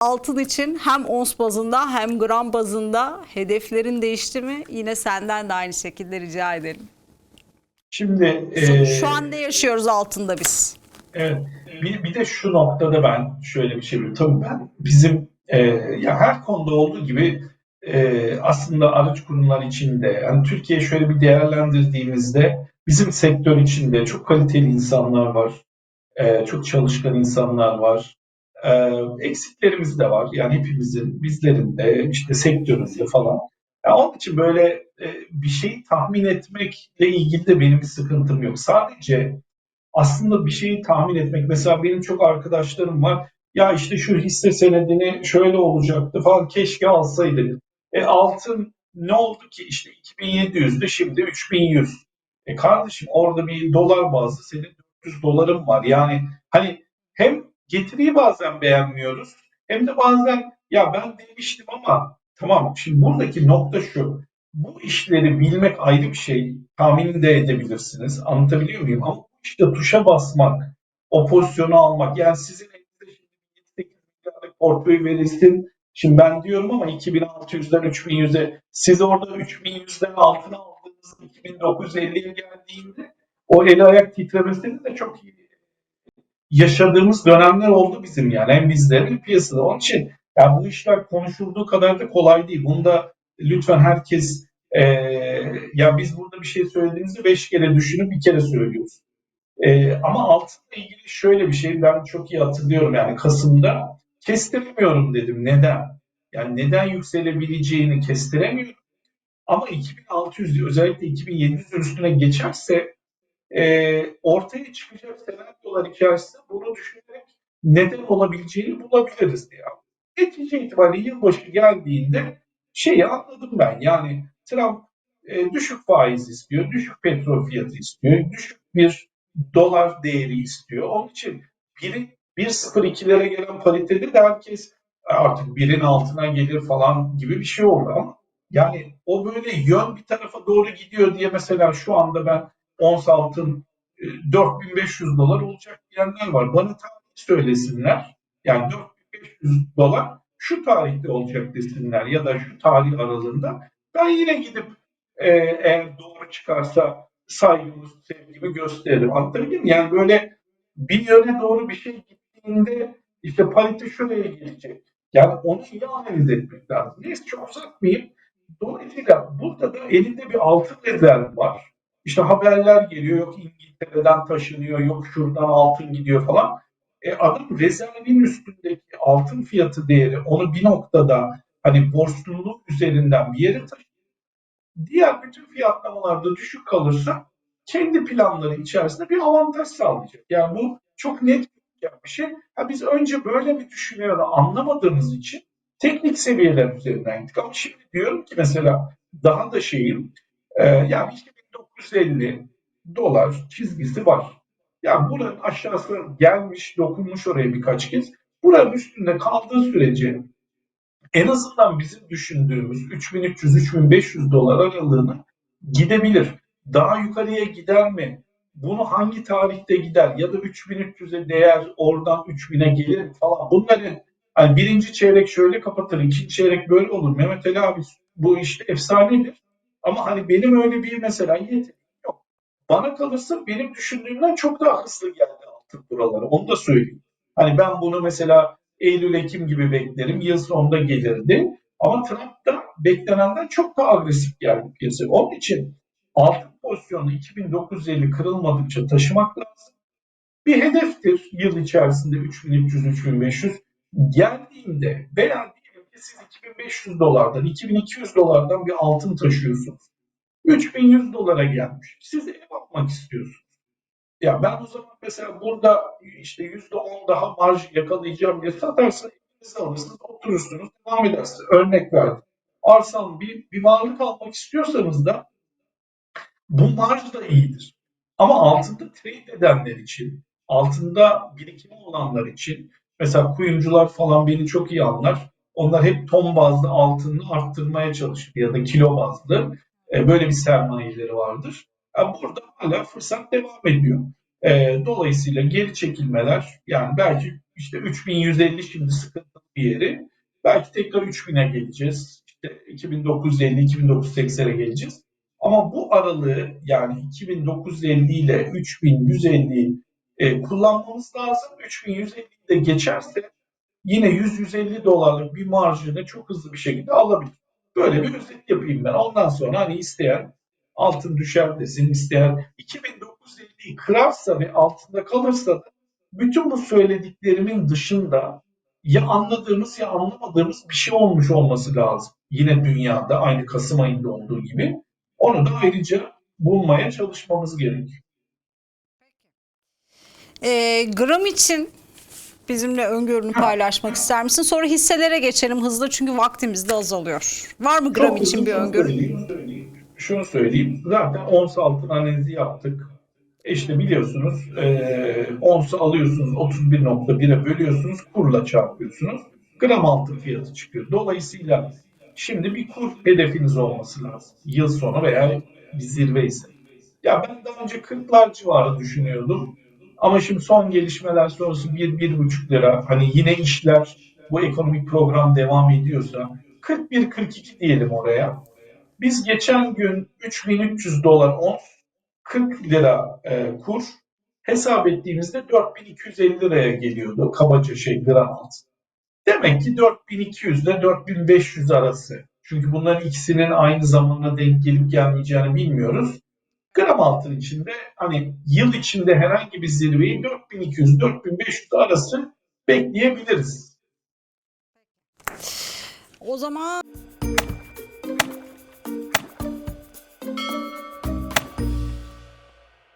Altın için hem ons bazında hem gram bazında hedeflerin değişti mi? Yine senden de aynı şekilde rica edelim. Şimdi e, Şu an ne yaşıyoruz altında biz? Evet. Bir, bir de şu noktada ben şöyle bir şey biliyorum. Tabii ben bizim e, ya her konuda olduğu gibi e, aslında araç kurumlar içinde yani Türkiye şöyle bir değerlendirdiğimizde bizim sektör içinde çok kaliteli insanlar var. e, çok çalışkan insanlar var. E, eksiklerimiz de var. Yani hepimizin, bizlerin de işte sektörümüzde falan. Ya onun için böyle e, bir şeyi tahmin etmekle ilgili de benim bir sıkıntım yok. Sadece aslında bir şeyi tahmin etmek. Mesela benim çok arkadaşlarım var. Ya işte şu hisse senedini şöyle olacaktı falan keşke alsaydık. E altın ne oldu ki işte 2700'dü şimdi 3100. E kardeşim orada bir dolar bazlı senin 400 doların var. Yani hani hem getiriyi bazen beğenmiyoruz hem de bazen ya ben demiştim ama tamam şimdi buradaki nokta şu. Bu işleri bilmek ayrı bir şey. Tahmin de edebilirsiniz. Anlatabiliyor muyum? Ama işte tuşa basmak, o pozisyonu almak. Yani sizin elinizde şimdi 8 milyarlık portföy verilsin. Şimdi ben diyorum ama 2600'den 3100'e siz orada 3100'den altına aldığınızda 2950'ye geldiğinde o el ayak titremesini de çok iyi yaşadığımız dönemler oldu bizim yani. Hem bizde hem piyasada. Onun için ya bu işler konuşulduğu kadar da kolay değil. Bunda lütfen herkes eee, ya biz burada bir şey söylediğimizde beş kere düşünüp bir kere söylüyoruz. Ee, ama altınla ilgili şöyle bir şey ben çok iyi hatırlıyorum yani Kasım'da kestiremiyorum dedim. Neden? Yani neden yükselebileceğini kestiremiyorum. Ama 2600 özellikle 2700 üstüne geçerse e, ortaya çıkacak senaryolar içerisinde bunu düşünerek neden olabileceğini bulabiliriz diye. Netice itibariyle yılbaşı geldiğinde şeyi anladım ben. Yani Trump e, düşük faiz istiyor, düşük petrol fiyatı istiyor, düşük bir dolar değeri istiyor. Onun için biri 1.02'lere gelen paritede de herkes artık birin altına gelir falan gibi bir şey oldu ama yani o böyle yön bir tarafa doğru gidiyor diye mesela şu anda ben ons altın e, 4500 dolar olacak diyenler var. Bana tarih söylesinler. Yani 4500 dolar şu tarihte olacak desinler ya da şu tarih aralığında. Ben yine gidip e, eğer doğru çıkarsa saygımı, sevgimi gösteririm. Anlatabildim? Yani böyle bir yöne doğru bir şey gittiğinde işte parite şuraya gelecek. Yani onu iyi analiz etmek lazım. Neyse çok uzatmayayım. Dolayısıyla burada da elinde bir altın rezervi var. İşte haberler geliyor yok İngiltere'den taşınıyor yok şuradan altın gidiyor falan. E adam rezervin üstündeki altın fiyatı değeri onu bir noktada hani borçluluk üzerinden bir yere taşıyor. Diğer bütün fiyatlamalarda düşük kalırsa kendi planları içerisinde bir avantaj sağlayacak. Yani bu çok net bir şey. Ha biz önce böyle mi düşünüyoruz anlamadığımız için teknik seviyeler üzerinden gittik. Ama şimdi diyorum ki mesela daha da şeyim e, yani işte 1950 dolar çizgisi var. Yani buranın aşağısına gelmiş, dokunmuş oraya birkaç kez. Buranın üstünde kaldığı sürece en azından bizim düşündüğümüz 3300-3500 dolar aralığına gidebilir. Daha yukarıya gider mi? Bunu hangi tarihte gider? Ya da 3300'e değer oradan 3000'e gelir falan. Bunları hani birinci çeyrek şöyle kapatır, ikinci çeyrek böyle olur. Mehmet Ali abi bu işte efsanedir. Ama hani benim öyle bir mesela yeteneğim yok. Bana kalırsa benim düşündüğümden çok daha hızlı geldi altın buraları. Onu da söyleyeyim. Hani ben bunu mesela Eylül-Ekim gibi beklerim. Yıl sonunda gelirdi. Ama Trump da beklenenden çok daha agresif geldi piyasaya. Onun için altın pozisyonu 2950 kırılmadıkça taşımak lazım. Bir hedeftir yıl içerisinde 3300-3500 geldiğinde veya siz 2500 dolardan 2200 dolardan bir altın taşıyorsunuz. 3100 dolara gelmiş. Siz ev almak istiyorsunuz. Ya ben o zaman mesela burada işte %10 daha marj yakalayacağım diye satarsanız evinizi alırsınız, oturursunuz, devam edersiniz. Örnek verdim. Arsan bir, bir varlık almak istiyorsanız da bu marj da iyidir. Ama altında trade edenler için, altında birikimi olanlar için, mesela kuyumcular falan beni çok iyi anlar. Onlar hep ton bazlı altını arttırmaya çalışır ya da kilo bazlı. E, böyle bir sermayeleri vardır. Yani burada hala fırsat devam ediyor. E, dolayısıyla geri çekilmeler yani belki işte 3150 şimdi sıkıntılı bir bir yeri. Belki tekrar 3000'e geleceğiz. İşte 2950-2980'e geleceğiz. Ama bu aralığı yani 2950 ile 3150 e, kullanmamız lazım. 3150 de geçerse yine 100-150 dolarlık bir marjını çok hızlı bir şekilde alabilir. Böyle bir özet yapayım ben. Ondan sonra hani isteyen altın düşer desin, isteyen 2950'yi kırarsa ve altında kalırsa da bütün bu söylediklerimin dışında ya anladığımız ya anlamadığımız bir şey olmuş olması lazım. Yine dünyada aynı Kasım ayında olduğu gibi. Onu da ayrıca bulmaya çalışmamız gerekiyor. Ee, gram için bizimle öngörünü paylaşmak ister misin? Sonra hisselere geçelim hızlı çünkü vaktimiz de azalıyor. Var mı gram Çok için bir öngörü? söyleyeyim. Şunu söyleyeyim. Zaten ons altın analizi yaptık. E İşte biliyorsunuz e, onsu alıyorsunuz 31.1'e bölüyorsunuz kurla çarpıyorsunuz. Gram altın fiyatı çıkıyor. Dolayısıyla şimdi bir kur hedefiniz olması lazım. Yıl sonu veya bir zirve ise. Ya ben daha önce 40'lar civarı düşünüyordum. Ama şimdi son gelişmeler sonrası 1-1,5 lira. Hani yine işler bu ekonomik program devam ediyorsa 41-42 diyelim oraya. Biz geçen gün 3300 dolar ons 40 lira e, kur hesap ettiğimizde 4250 liraya geliyordu kabaca şey gram altın. Demek ki 4200 ile 4500 arası. Çünkü bunların ikisinin aynı zamanda denk gelip gelmeyeceğini bilmiyoruz. Gram altın içinde hani yıl içinde herhangi bir zirveyi 4200-4500 arası bekleyebiliriz. O zaman